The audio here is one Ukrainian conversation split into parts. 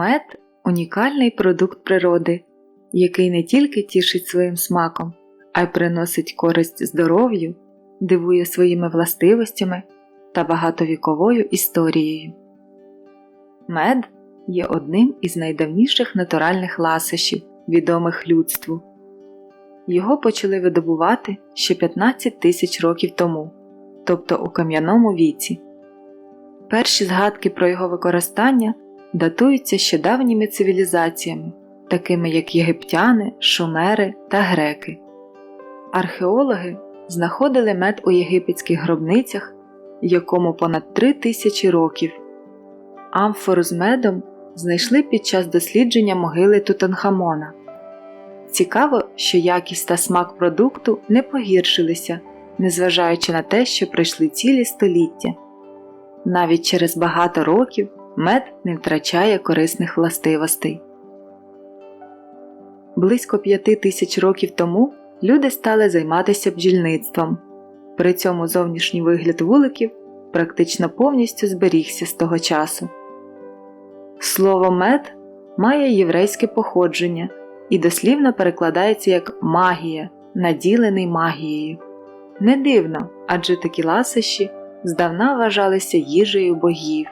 Мед унікальний продукт природи, який не тільки тішить своїм смаком, а й приносить користь здоров'ю, дивує своїми властивостями та багатовіковою історією. Мед є одним із найдавніших натуральних ласощів, відомих людству. Його почали видобувати ще 15 тисяч років тому, тобто у кам'яному віці. Перші згадки про його використання датуються ще давніми цивілізаціями, такими як єгиптяни, шумери та греки. Археологи знаходили мед у єгипетських гробницях, якому понад три тисячі років. Амфору з медом знайшли під час дослідження могили Тутанхамона. Цікаво, що якість та смак продукту не погіршилися, незважаючи на те, що пройшли цілі століття. Навіть через багато років мед не втрачає корисних властивостей. Близько п'яти тисяч років тому люди стали займатися бджільництвом. При цьому зовнішній вигляд вуликів практично повністю зберігся з того часу. Слово мед має єврейське походження і дослівно перекладається як магія, наділений магією. Не дивно, адже такі ласощі здавна вважалися їжею богів.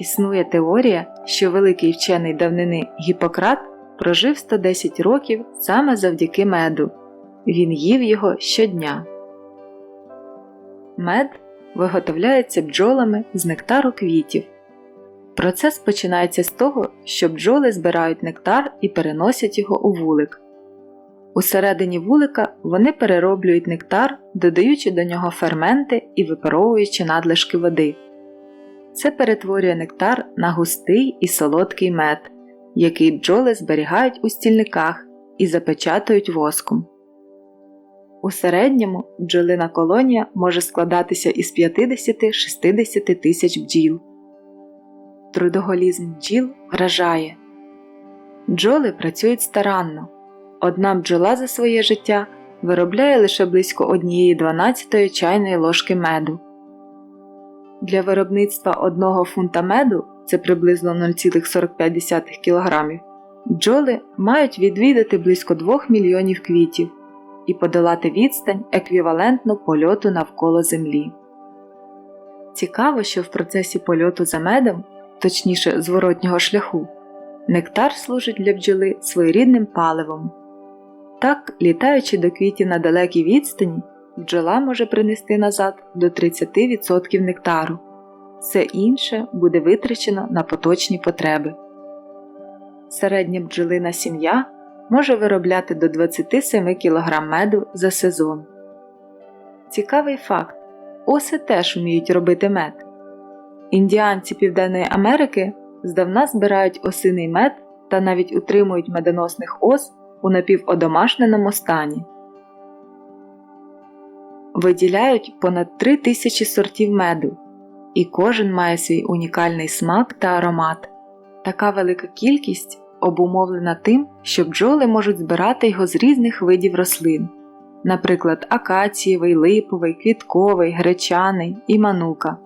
Існує теорія, що великий вчений давнини Гіппократ прожив 110 років саме завдяки меду. Він їв його щодня. Мед виготовляється бджолами з нектару квітів. Процес починається з того, що бджоли збирають нектар і переносять його у вулик. Усередині вулика вони перероблюють нектар, додаючи до нього ферменти і випаровуючи надлишки води. Це перетворює нектар на густий і солодкий мед, який бджоли зберігають у стільниках і запечатують воском. У середньому бджолина колонія може складатися із 50-60 тисяч бджіл. Трудоголізм бджіл вражає. Бджоли працюють старанно. Одна бджола за своє життя виробляє лише близько 1,12 чайної ложки меду. Для виробництва одного фунта меду це приблизно 0,45 кг, бджоли мають відвідати близько 2 мільйонів квітів і подолати відстань еквівалентну польоту навколо Землі. Цікаво, що в процесі польоту за медом, точніше зворотнього шляху, нектар служить для бджоли своєрідним паливом. Так, літаючи до квітів на далекій відстані, бджола може принести назад до 30% нектару. Все інше буде витрачено на поточні потреби. Середня бджолина сім'я може виробляти до 27 кг меду за сезон. Цікавий факт: оси теж вміють робити мед. Індіанці Південної Америки здавна збирають осиний мед та навіть утримують медоносних ос у напіводомашненому стані. Виділяють понад 3 тисячі сортів меду, і кожен має свій унікальний смак та аромат. Така велика кількість обумовлена тим, що бджоли можуть збирати його з різних видів рослин, наприклад, акацієвий, липовий, квітковий, гречаний і манука.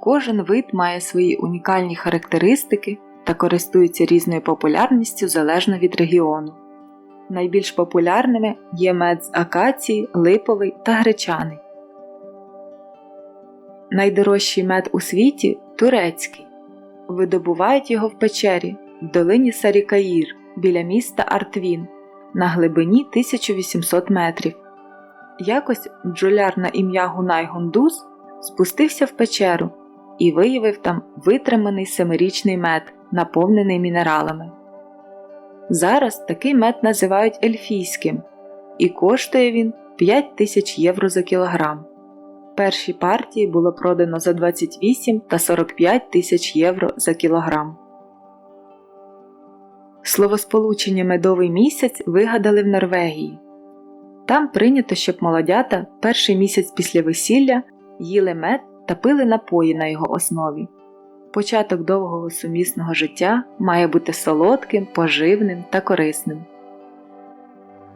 Кожен вид має свої унікальні характеристики та користується різною популярністю залежно від регіону. Найбільш популярними є мед з акації, липовий та гречаний. Найдорожчий мед у світі турецький. Видобувають його в печері в долині Сарікаїр біля міста Артвін на глибині 1800 метрів. Якось бджоляр на ім'я Гунай Гундуз спустився в печеру і виявив там витриманий семирічний мед, наповнений мінералами. Зараз такий мед називають ельфійським, і коштує він 5 тисяч євро за кілограм. Перші партії було продано за 28 та 45 тисяч євро за кілограм. Словосполучення медовий місяць вигадали в Норвегії. Там прийнято, щоб молодята перший місяць після весілля їли мед та пили напої на його основі. Початок довгого сумісного життя має бути солодким, поживним та корисним.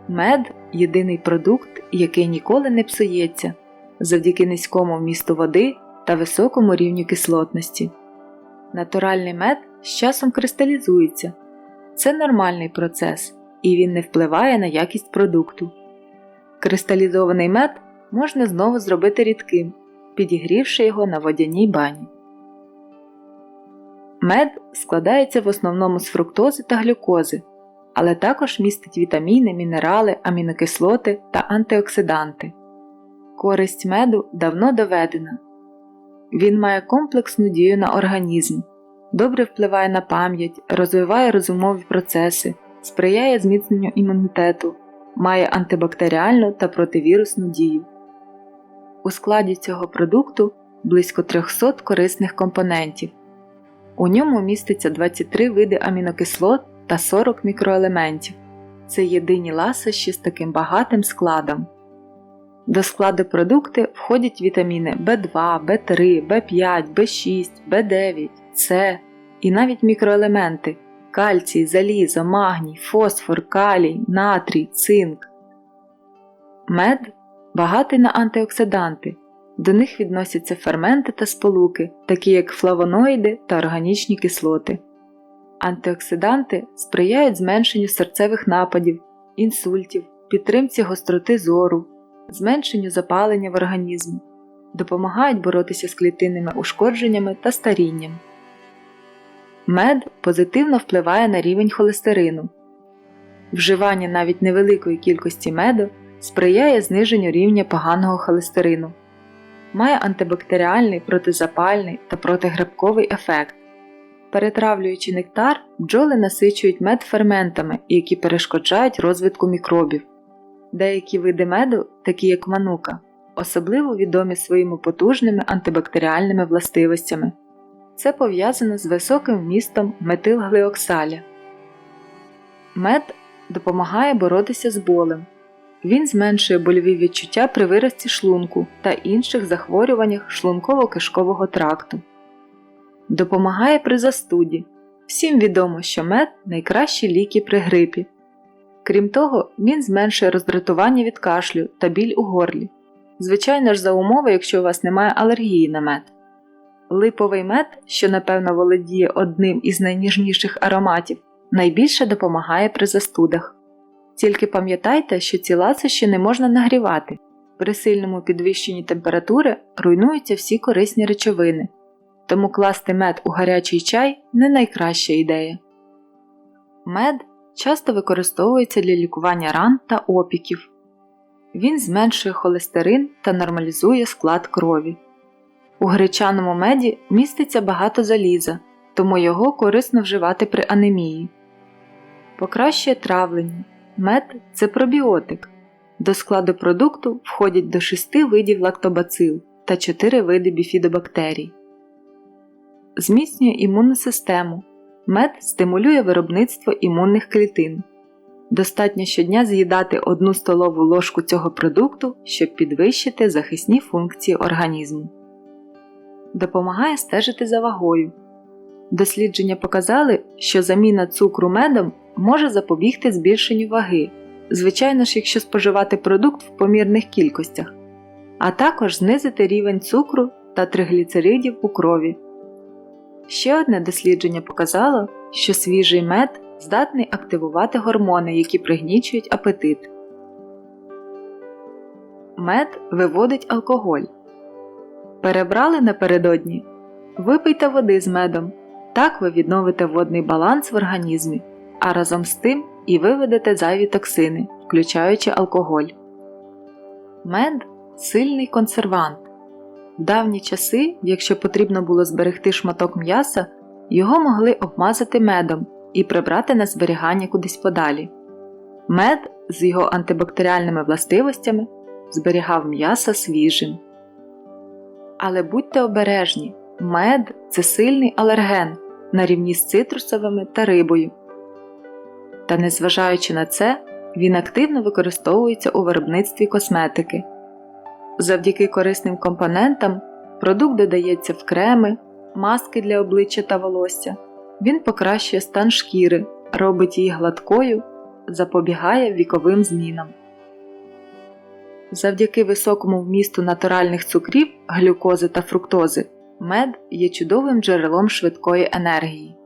Мед єдиний продукт, який ніколи не псується завдяки низькому вмісту води та високому рівню кислотності. Натуральний мед з часом кристалізується. Це нормальний процес, і він не впливає на якість продукту. Кристалізований мед можна знову зробити рідким, підігрівши його на водяній бані. Мед складається в основному з фруктози та глюкози, але також містить вітаміни, мінерали, амінокислоти та антиоксиданти. Користь меду давно доведена. Він має комплексну дію на організм, добре впливає на пам'ять, розвиває розумові процеси, сприяє зміцненню імунітету, має антибактеріальну та противірусну дію. У складі цього продукту близько 300 корисних компонентів. У ньому міститься 23 види амінокислот та 40 мікроелементів. Це єдині ласощі з таким багатим складом. До складу продукти входять вітаміни В2, В3, В5, В6, В9, С і навіть мікроелементи кальцій, залізо, магній, фосфор, калій, натрій, цинк. Мед багатий на антиоксиданти. До них відносяться ферменти та сполуки, такі як флавоноїди та органічні кислоти. Антиоксиданти сприяють зменшенню серцевих нападів, інсультів, підтримці гостроти зору, зменшенню запалення в організмі, допомагають боротися з клітинними ушкодженнями та старінням. Мед позитивно впливає на рівень холестерину. Вживання навіть невеликої кількості меду сприяє зниженню рівня поганого холестерину, має антибактеріальний, протизапальний та протигрибковий ефект. Перетравлюючи нектар, бджоли насичують мед ферментами, які перешкоджають розвитку мікробів. Деякі види меду, такі як манука, особливо відомі своїми потужними антибактеріальними властивостями. Це пов'язано з високим вмістом метилгліоксаля. Мед допомагає боротися з болем. Він зменшує больові відчуття при вирості шлунку та інших захворюваннях шлунково-кишкового тракту. Допомагає при застуді. Всім відомо, що мед найкращі ліки при грипі. Крім того, він зменшує роздратування від кашлю та біль у горлі. Звичайно ж, за умови, якщо у вас немає алергії на мед. Липовий мед, що напевно володіє одним із найніжніших ароматів, найбільше допомагає при застудах. Тільки пам'ятайте, що ці ласощі не можна нагрівати. При сильному підвищенні температури руйнуються всі корисні речовини, тому класти мед у гарячий чай не найкраща ідея. Мед часто використовується для лікування ран та опіків. Він зменшує холестерин та нормалізує склад крові. У гречаному меді міститься багато заліза, тому його корисно вживати при анемії. Покращує травлення. Мед це пробіотик. До складу продукту входять до 6 видів лактобацил та 4 види біфідобактерій. Зміцнює імунну систему. Мед стимулює виробництво імунних клітин. Достатньо щодня з'їдати одну столову ложку цього продукту, щоб підвищити захисні функції організму. Допомагає стежити за вагою. Дослідження показали, що заміна цукру медом може запобігти збільшенню ваги, звичайно ж, якщо споживати продукт в помірних кількостях, а також знизити рівень цукру та тригліцеридів у крові. Ще одне дослідження показало, що свіжий мед здатний активувати гормони, які пригнічують апетит. Мед виводить алкоголь. Перебрали напередодні. Випийте води з медом. Так ви відновите водний баланс в організмі, а разом з тим і виведете зайві токсини, включаючи алкоголь. Мед сильний консервант. В давні часи, якщо потрібно було зберегти шматок м'яса, його могли обмазати медом і прибрати на зберігання кудись подалі. Мед з його антибактеріальними властивостями зберігав м'ясо свіжим. Але будьте обережні, мед це сильний алерген на рівні з цитрусовими та рибою. Та незважаючи на це, він активно використовується у виробництві косметики. Завдяки корисним компонентам продукт додається в креми, маски для обличчя та волосся. Він покращує стан шкіри, робить її гладкою, запобігає віковим змінам. Завдяки високому вмісту натуральних цукрів, глюкози та фруктози Мед є чудовим джерелом швидкої енергії.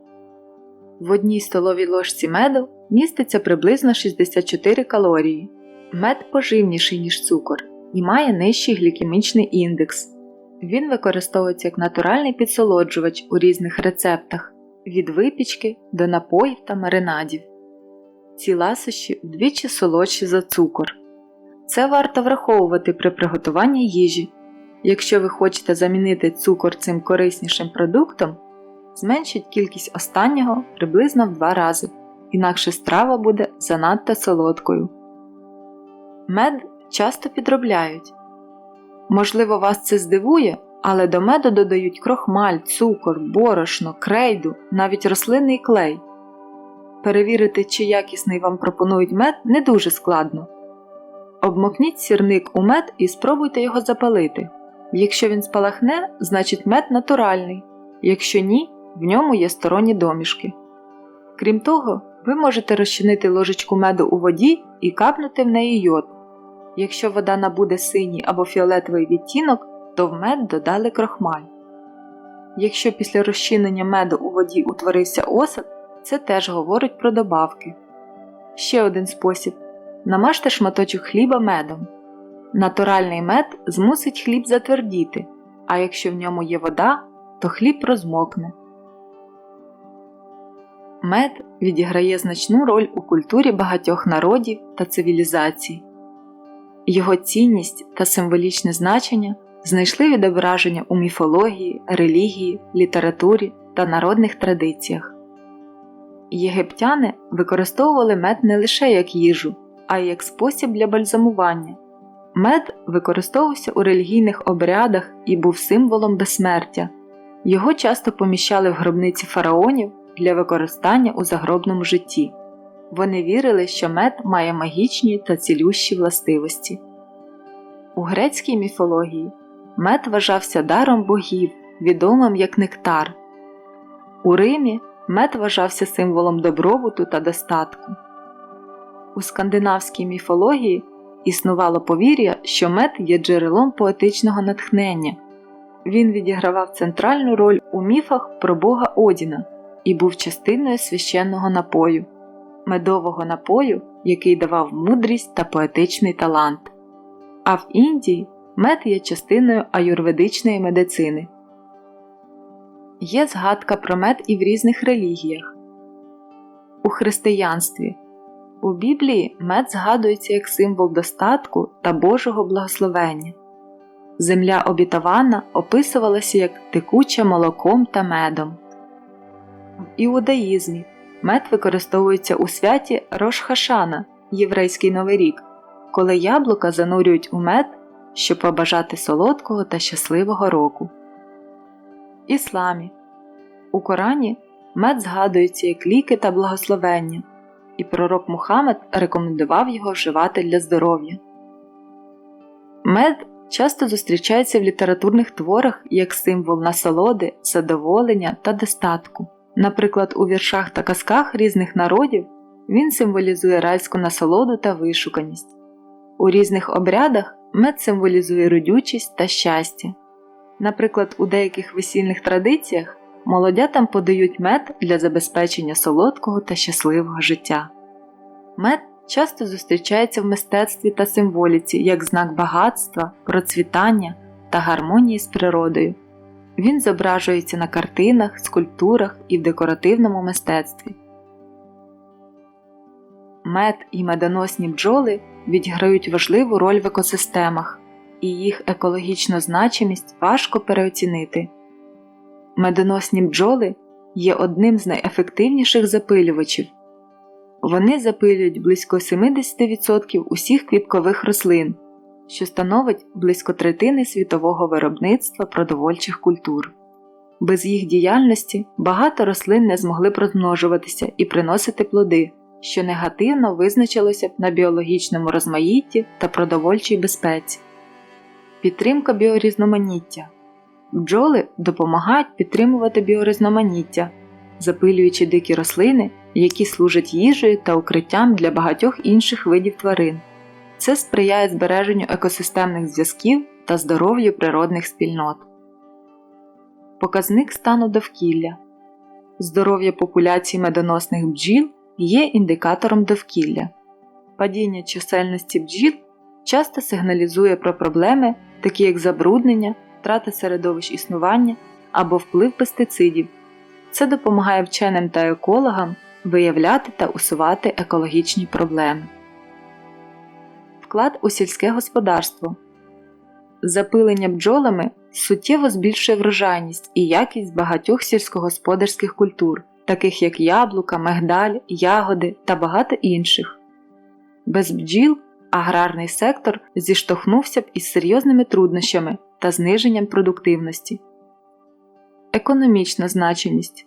В одній столовій ложці меду міститься приблизно 64 калорії. Мед поживніший, ніж цукор і має нижчий глікемічний індекс. Він використовується як натуральний підсолоджувач у різних рецептах від випічки до напоїв та маринадів. Ці ласощі вдвічі солодші за цукор. Це варто враховувати при приготуванні їжі. Якщо ви хочете замінити цукор цим кориснішим продуктом, зменшіть кількість останнього приблизно в два рази, інакше страва буде занадто солодкою. Мед часто підробляють. Можливо, вас це здивує, але до меду додають крохмаль, цукор, борошно, крейду, навіть рослинний клей. Перевірити, чи якісний вам пропонують мед, не дуже складно. Обмокніть сірник у мед і спробуйте його запалити. Якщо він спалахне, значить мед натуральний, якщо ні, в ньому є сторонні домішки. Крім того, ви можете розчинити ложечку меду у воді і капнути в неї йод. Якщо вода набуде синій або фіолетовий відтінок, то в мед додали крохмаль. Якщо після розчинення меду у воді утворився осад, це теж говорить про добавки. Ще один спосіб намажте шматочок хліба медом. Натуральний мед змусить хліб затвердіти, а якщо в ньому є вода, то хліб розмокне. Мед відіграє значну роль у культурі багатьох народів та цивілізацій. Його цінність та символічне значення знайшли відображення у міфології, релігії, літературі та народних традиціях. Єгиптяни використовували мед не лише як їжу, а й як спосіб для бальзамування. Мед використовувався у релігійних обрядах і був символом безсмертя. Його часто поміщали в гробниці фараонів для використання у загробному житті. Вони вірили, що мед має магічні та цілющі властивості. У грецькій міфології мед вважався даром богів, відомим як нектар. У Римі мед вважався символом добробуту та достатку. У скандинавській міфології існувало повір'я, що мед є джерелом поетичного натхнення. Він відігравав центральну роль у міфах про бога Одіна і був частиною священного напою, медового напою, який давав мудрість та поетичний талант. А в Індії мед є частиною аюрведичної медицини. Є згадка про мед і в різних релігіях. У християнстві у Біблії мед згадується як символ достатку та Божого благословення. Земля обітована описувалася як текуча молоком та медом. В іудаїзмі мед використовується у святі Рошхашана, єврейський новий рік, коли яблука занурюють у мед, щоб побажати солодкого та щасливого року. Ісламі у Корані мед згадується як ліки та благословення, і пророк Мухаммед рекомендував його вживати для здоров'я. Мед часто зустрічається в літературних творах як символ насолоди, задоволення та достатку. Наприклад, у віршах та казках різних народів він символізує райську насолоду та вишуканість. У різних обрядах мед символізує родючість та щастя. Наприклад, у деяких весільних традиціях молодятам подають мед для забезпечення солодкого та щасливого життя. Мед часто зустрічається в мистецтві та символіці як знак багатства, процвітання та гармонії з природою. Він зображується на картинах, скульптурах і в декоративному мистецтві. Мед і медоносні бджоли відіграють важливу роль в екосистемах, і їх екологічну значимість важко переоцінити. Медоносні бджоли є одним з найефективніших запилювачів. Вони запилюють близько 70% усіх квіткових рослин, що становить близько третини світового виробництва продовольчих культур. Без їх діяльності багато рослин не змогли б розмножуватися і приносити плоди, що негативно визначилося б на біологічному розмаїтті та продовольчій безпеці. Підтримка біорізноманіття бджоли допомагають підтримувати біорізноманіття, запилюючи дикі рослини, які служать їжею та укриттям для багатьох інших видів тварин. Це сприяє збереженню екосистемних зв'язків та здоров'ю природних спільнот. показник стану довкілля. Здоров'я популяції медоносних бджіл є індикатором довкілля. Падіння чисельності бджіл часто сигналізує про проблеми, такі як забруднення, втрата середовищ існування або вплив пестицидів. Це допомагає вченим та екологам виявляти та усувати екологічні проблеми. Вклад у сільське господарство. Запилення бджолами суттєво збільшує врожайність і якість багатьох сільськогосподарських культур, таких як яблука, мигдаль, ягоди та багато інших. Без бджіл аграрний сектор зіштовхнувся б із серйозними труднощами та зниженням продуктивності. Економічна значимість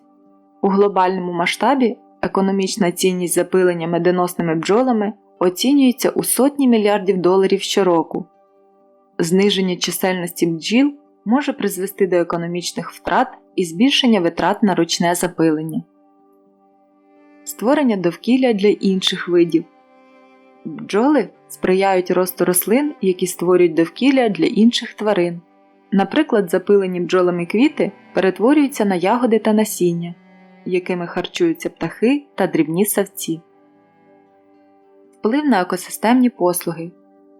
у глобальному масштабі економічна цінність запилення медоносними бджолами оцінюється у сотні мільярдів доларів щороку. Зниження чисельності бджіл може призвести до економічних втрат і збільшення витрат на ручне запилення, створення довкілля для інших видів. Бджоли сприяють росту рослин, які створюють довкілля для інших тварин. Наприклад, запилені бджолами квіти перетворюються на ягоди та насіння, якими харчуються птахи та дрібні савці. Вплив на екосистемні послуги.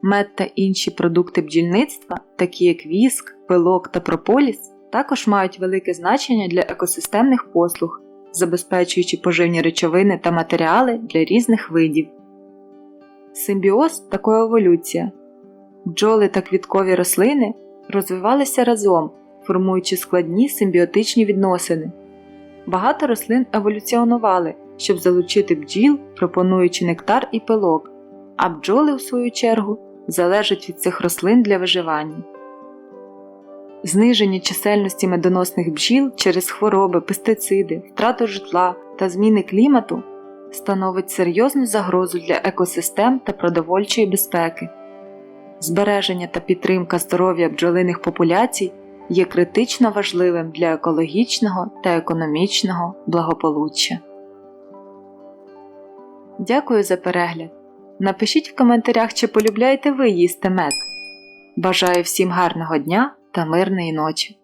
Мед та інші продукти бджільництва, такі як віск, пилок та прополіс, також мають велике значення для екосистемних послуг, забезпечуючи поживні речовини та матеріали для різних видів. Симбіоз такої еволюція. Бджоли та квіткові рослини розвивалися разом, формуючи складні симбіотичні відносини. Багато рослин еволюціонували, щоб залучити бджіл, пропонуючи нектар і пилок, а бджоли, в свою чергу, залежать від цих рослин для виживання. Зниження чисельності медоносних бджіл через хвороби, пестициди, втрату житла та зміни клімату становить серйозну загрозу для екосистем та продовольчої безпеки. Збереження та підтримка здоров'я бджолиних популяцій є критично важливим для екологічного та економічного благополуччя. Дякую за перегляд. Напишіть в коментарях, чи полюбляєте ви їсти мед. Бажаю всім гарного дня та мирної ночі!